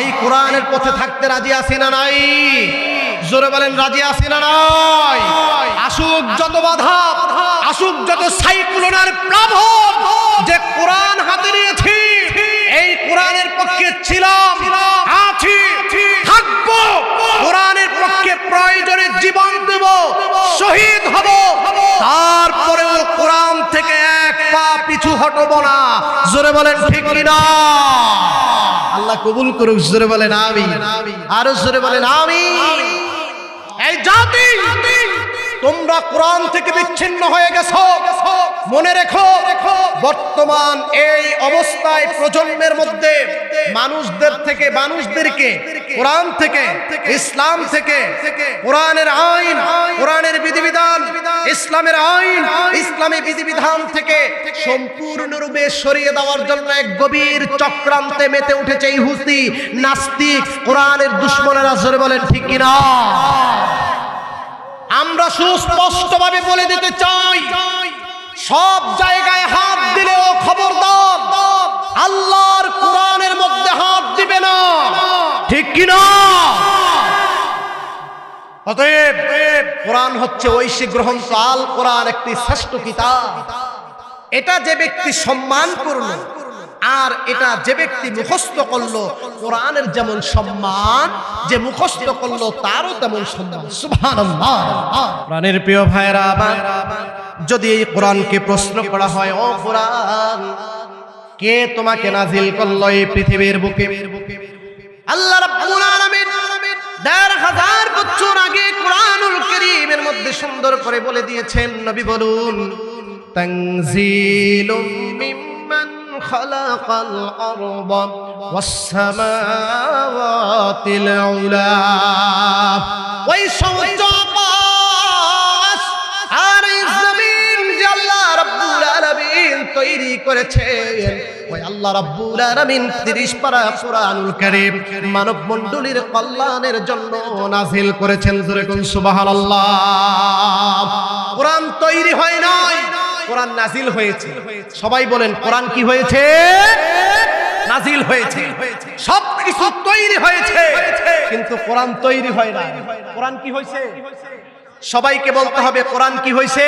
এই কোরআনের পথে থাকতে রাজি আছি না নাই? জোরে বলেন, রাজি আছি না নাই? আসুক যত বাধা, আসুক যত সাইক্লোনের প্রভাব যে কোরআন হাতে নিয়েছি, এই কোরআনের পক্ষে ছিলাম, আছি, থাকব। কোরআনের পক্ষে প্রয়োজনে জীবন দেব শহীদ হব তারপরেও কোরআন থেকে এক পা পিছু হটব না জোরে বলেন, ঠিক না আল্লাহ কবুল করুক, জোরে বলেন আমি আরও জোরে বলেন আমি এই জাতি তোমরা কোরআন থেকে বিচ্ছিন্ন হয়ে গেছো। মনে রেখো, বর্তমান এই অবস্থায় প্রজন্মের মধ্যে মানুষদের থেকে, মানুষদেরকে কোরআন থেকে, ইসলাম থেকে, কোরআনের আইন, কোরআনের বিধিবিধান, ইসলামের আইন, ইসলামী বিধিবিধান থেকে সম্পূর্ণরূপে সরিয়ে দেওয়ার জন্য এক গভীর চক্রান্তে মেতে উঠেছে এই হুসি নাস্তিক কোরআনের দুশ্মনেরা। জোরে বলেন, ঠিক কিনা? আমরা সুস্পষ্টভাবে বলে দিতে চাই, সব জায়গায় হাত দিলেও খবরদার। আল্লাহর কোরআনের মধ্যে হাত দিবে না। ঠিক কি না? অতএব কোরআন হচ্ছে ঐশী গ্রন্থ, আল কোরআন একটি শ্রেষ্ঠ কিতাব। এটা যে ব্যক্তি সম্মান করল আর এটা যে ব্যক্তি মুখস্থ করল কোরআনের যেমন সম্মান যে মুখস্থ করল তারও তেমন সম্মান। সুবহানাল্লাহ। প্রাণের প্রিয় ভাইরা আমার যদি এই কোরআনকে প্রশ্ন করা হয় ও কোরআন কে তোমাকে নাজিল করল এই পৃথিবীর বুকে? আল্লাহ রাব্বুল আলামিন দেড় হাজার বছর আগে কোরআনুল কারীমের মধ্যে সুন্দর করে বলে দিয়েছেন নবী বলুন তানজিলুম মিম্মান আরদ ওয়াস সামাওয়াতিল উলা ওই সমস্ত আকাশ আর জমিন আল্লাহ রাব্বুল আলামিন তৈরি ওই আল্লাহ রাব্বুল আলামিন 30 পারা কোরআনুল কারীম মানব মণ্ডলীর কল্যাণের জন্য নাজিল করেছেন। জোরে কোন সুবহানাল্লাহ। কোরআন তৈরি হয় নাই। কোরআন নাজিল হয়েছে। সবাই বলেন কোরআন কি হয়েছে? নাজিল হয়েছে। সব কিছু তৈরি হয়েছে। কিন্তু কোরআন তৈরি হয় না। কোরআন কি হয়েছে? সবাইকে বলতে হবে কোরআন কি হয়েছে?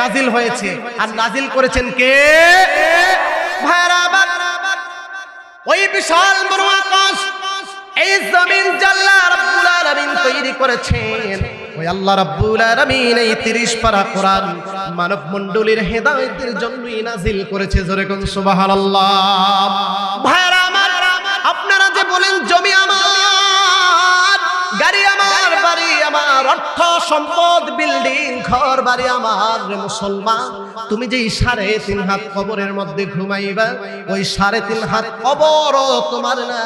নাজিল হয়েছে। আর নাজিল করেছেন কে? ওই বিশাল বড় আকাশ এই জমিন জাল্লা রাব্বুল আলামিন তৈরি করেছেন। ওই আল্লাহ রাব্বুল আলামিন এই 30 পারা কোরআন মানব মণ্ডলীর হেদায়েতের জন্যই নাজিল করেছে। জোরে কোন সুবহানাল্লাহ। অর্থ সম্পদ বিল্ডিং ঘর বাড়ি আমার মুসলমান। তুমি যে সাড়ে তিন হাত কবরের মধ্যে ঘুমাইবা, ওই সাড়ে তিন হাত কবর তোমার না।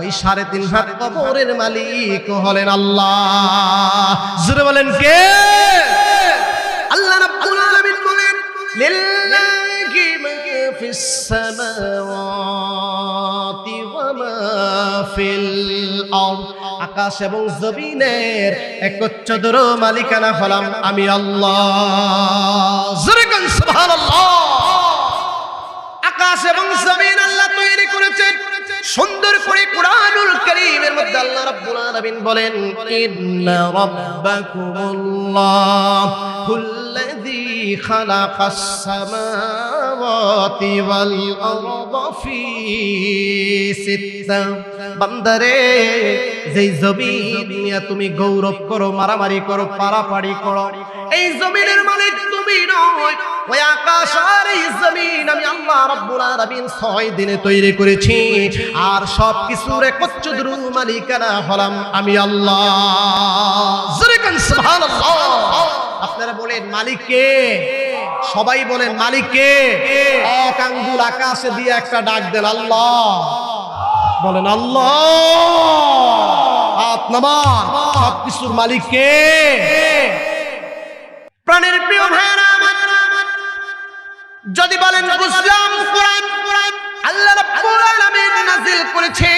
ওই সাড়ে তিন হাত কবরের মালিক হলেন আল্লাহ। জুড়ে বলেন কে? আল্লাহ রাব্বুল আলামিন বলেন, লিল্লাহি মা ফিস সামাওয়াতি ওয়া মা ফিল আরদ। আকাশ এবং জমিনের একচ্ছত্র মালিকানা হলাম আমি আল্লাহ। আকাশ এবং জমিন আল্লাহ তৈরি করেছেন। সুন্দর করে কোরআনুল কারীমের মধ্যে আল্লাহ রাব্বুল আলামিন বলেন, ইন্না রাব্বাকুমুল্লাহুল্লাযী খালাকাস সামাওয়াতি ওয়াল আরদা ফি সিত্তা। বান্দারে, যেই জমিন নিয়ে তুমি গৌরব করো, মারামারি করো পারাপাড়ি করো, এই জমিনের মালিক তুমি নয়। ওই আকাশ আর এই জমিন আমি আল্লাহ রাব্বুল আলামিন ছয় দিনে তৈরি করেছি। আর সব কিছুর একচ্ছত্র মালিকানা হলাম আমি আল্লাহ। জোরে কোন, সুবহানাল্লাহ। আপনারা বলেন, মালিক কে? সবাই বলেন, মালিক কে? এক আঙ্গুল আকাশে দিয়ে একটা ডাক দেন, আল্লাহ। বলেন, আল্লাহ! সব কিছুর মালিক কে প্রাণের প্রিয় ভাইরা যদি বলেন বুঝলাম কোরআন কোরআন আল্লাহ রাব্বুল করেছে।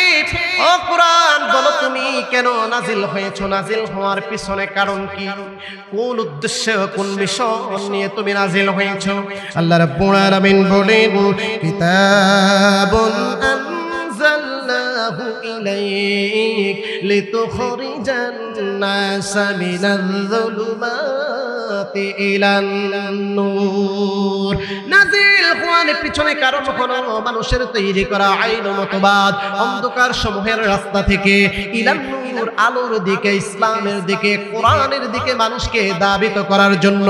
ও কোরআন, বলো তুমি কেন নাজিল হয়েছো? নাজিল হওয়ার পিছনে কারণ কি? কোন উদ্দেশ্য, কোন মিশন নিয়ে তুমি নাজিল হয়েছ? আল্লাহ রাব্বুল আলামিন বলেন, কিতাবুন إليك لتخرج الناس من الظلمات إلى النور নাজিল হওয়ার পিছনে কারণ হলো মানুষের তৈরি করা আইন মতবাদ অন্ধকার সমূহের রাস্তা থেকে ইলান নূর আলোর দিকে ইসলামের দিকে কোরআনের দিকে মানুষকে দাবিত করার জন্য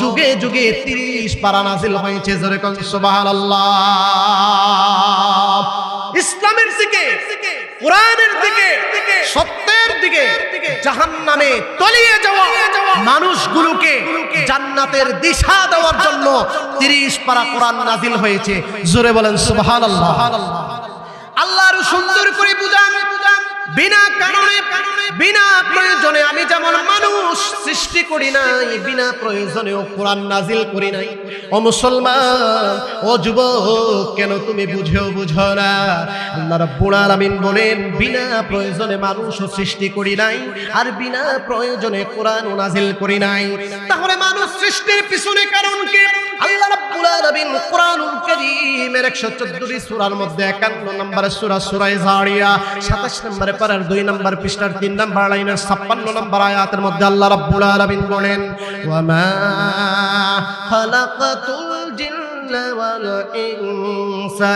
যুগে যুগে তিরিশ পারা নাজিল হয়েছে জোরে কন সুবহানাল্লাহ ইসলামের দিকে, কোরআনের দিকে, সত্যের দিকে জাহান নামে তলিয়ে যাওয়া মানুষগুলোকে জান্নাতের দিশা দেওয়ার জন্য তিরিশ পারা কোরআন নাজিল হয়েছে। জোরে বলেন, সুবহানাল্লাহ। আল্লাহর সুন্দর করে বুঝান। বিনা কারণে, বিনা প্রয়োজনে আমি যেমন মানুষ সৃষ্টি করি নাই, বিনা প্রয়োজনেও কোরআন নাজিল করি নাই। ও মুসলমান, ও যুবক, কেন তুমি বুঝেও বুঝো না? আল্লাহ রাব্বুল আলামিন বলেন, বিনা প্রয়োজনে মানুষও সৃষ্টি করি নাই, আর বিনা প্রয়োজনে কোরআন নাজিল করি নাই। তাহলে মানুষ সৃষ্টির পিছনে কারণ কি? আল্লাহ রাব্বুল আলামিন কোরআনুল কারীমের 114টি সূরার মধ্যে 51 নম্বরের সূরা সূরা জারিয়া 27 নম্বরে পারার 2 নম্বর পৃষ্ঠার 3 নম্বর লাইনের 56 নম্বর আয়াতের মধ্যে আল্লাহ রাব্বুল আলামিন বলেন ওয়া মা খালাকাতুল জিন্না ওয়াল ইনসা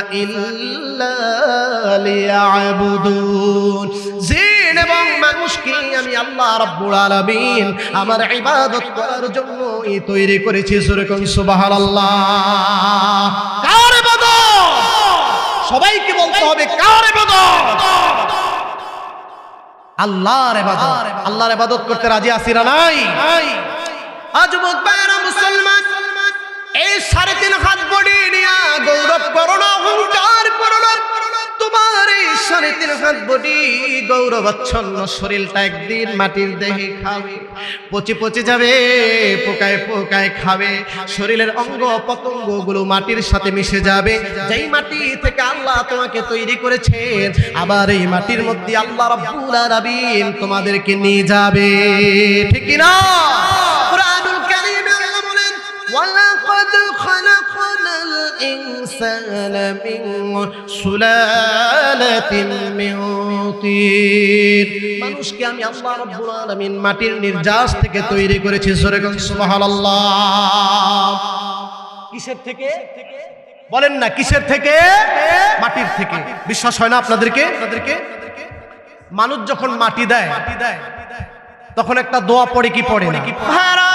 জিন এবং মানুষকে আমি আল্লাহ রাব্বুল আলামিন আমার ইবাদত করার তৈরি করেছি সুরে কোন সুবহানাল্লাহ। কার ইবাদত? সবাইকে বলতে হবে কার ইবাদত? আল্লাহর ইবাদত। আল্লাহর ইবাদত। করতে রাজি আছি না নাই? আজ মুসলমান এই সাড়ে তিন হাত বডি নিয়া গৌরব তিন বডি গৌরবাচ্ছন্ন শরীরটা একদিন মাটির দেহে খাবে। পচে পচে যাবে পোকায় পোকায় খাবে। শরীরের অঙ্গ পতঙ্গগুলো মাটির সাথে মিশে যাবে। যেই মাটি থেকে আল্লাহ তোমাকে তৈরি করেছেন আবার এই মাটির মধ্যে আল্লাহ রাব্বুল আলামিন তোমাদেরকে নিয়ে যাবে। ঠিক না কুরআনুল কারীমে আল্লাহ বলেন ওয়ালাকাদ মিন সুলালাতিন মিন তিন মানুষকে আমি আল্লাহ রাব্বুল আলামিন মাটির নির্যাস থেকে তৈরি করেছি সূরা কোন সুবহানাল্লাহ। কিসের থেকে? বলেন না, কিসের থেকে? মাটির থেকে। বিশ্বাস হয় না আপনাদেরকে? আপনাদেরকে মানুষ যখন মাটি দেয় মাটি দেয় তখন একটা দোয়া পড়ে কি পড়ে না? মানুষ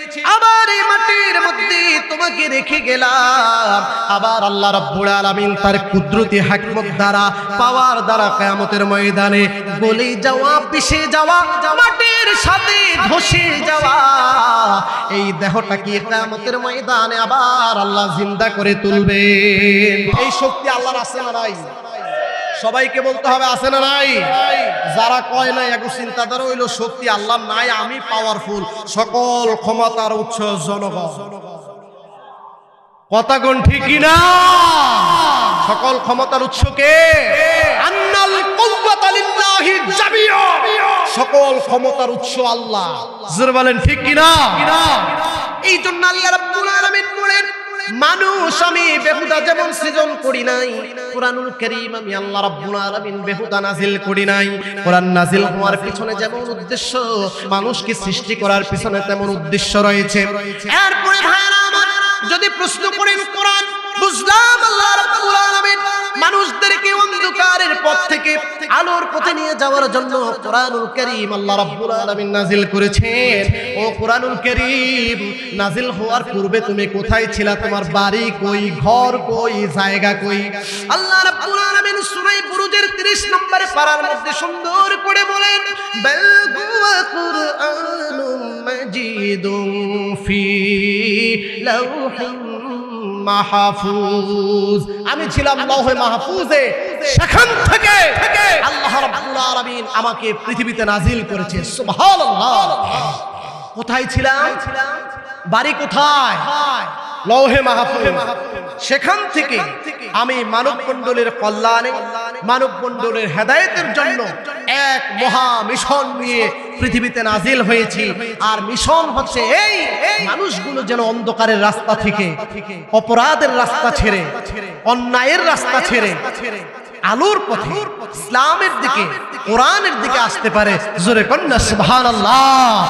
আবার এই মাটির মধ্যে তোমাকে রেখে গেলাম। আবার আল্লাহ রাব্বুল আলামিন তার কুদরতি হিকমত দ্বারা, পাওয়ার দ্বারা কিয়ামতের ময়দানে গলে যাওয়া, পিষে যাওয়া, মাটির সাথে ধসে যাওয়া, এই দেহটা কি কিয়ামতের ময়দানে আবার আল্লাহ জিন্দা করে তুলবে? এই শক্তি আল্লাহর আছে না নাই? সবাইকে বলতে হবে, আছে না নাই? যারা কয় না এক চিন্তাধারা হইল শক্তি আল্লাহ নাই আমি পাওয়ারফুল সকল ক্ষমতার উৎস জনগণ। কথা কোন? ঠিকই না সকল ক্ষমতার উৎস কে? সকল ক্ষমতার উৎস আল্লাহ। জোরে বলেন ঠিক কি না এই জন্য আল্লাহ রাব্বুল আলামিন বলেন মানুষ, আমি বেহুদা যেমন সৃজন করি নাই, কোরআনুল করিম আমি আল্লাহ রাব্বুল আলামিন বেহুদা নাজিল করি নাই। কোরআন নাজিল হওয়ার পিছনে যেমন উদ্দেশ্য, মানুষকে সৃষ্টি করার পিছনে তেমন উদ্দেশ্য রয়েছে। এরপরে ভাইরা আমার যদি প্রশ্ন করেন, কোরআন বুঝলাম আল্লাহ রাব্বুল আলামিন? মানুষদেরকে অন্ধকারের পথ থেকে আলোর পথে নিয়ে যাওয়ার জন্য কোরআনুল কারীম আল্লাহ রাব্বুল আলামিন নাজিল করেছেন। ও কোরআনুল কারীম নাজিল হওয়ার পূর্বে তুমি কোথায় ছিলা? তোমার বাড়ি কই? ঘর কই? জায়গা কই? আল্লাহ রাব্বুল আলামিন সূরা বুরুজের 30 নম্বরে পারার মধ্যে সুন্দর করে বলেন, বাল হুয়া কুরআনুম মাজিদুম ফি লাউহিন মাহফুজ। আমি ছিলাম লৌহে মাহফুজে। সেখান থেকে আল্লাহ রাব্বুল আলামিন আমাকে পৃথিবীতে নাজিল করেছে। সুবহানাল্লাহ। কোথায় ছিলাম? বাড়ি কোথায়? লৌহে মাহফুজ। সেখান থেকে আমি মানব মণ্ডলের কল্যাণে মানব মণ্ডলের হেদায়েতের জন্য এক মহা মিশন নিয়ে পৃথিবীতে নাজিল হয়েছি। আর মিশন হচ্ছে এই মানুষগুলো যেন অন্ধকারের রাস্তা থেকে, অপরাধের রাস্তা ছেড়ে, অন্যায়ের রাস্তা ছেড়ে, আলোর পথে, ইসলামের দিকে, কোরআনের দিকে আসতে পারে। জোরে কন্যা, সুবহানাল্লাহ।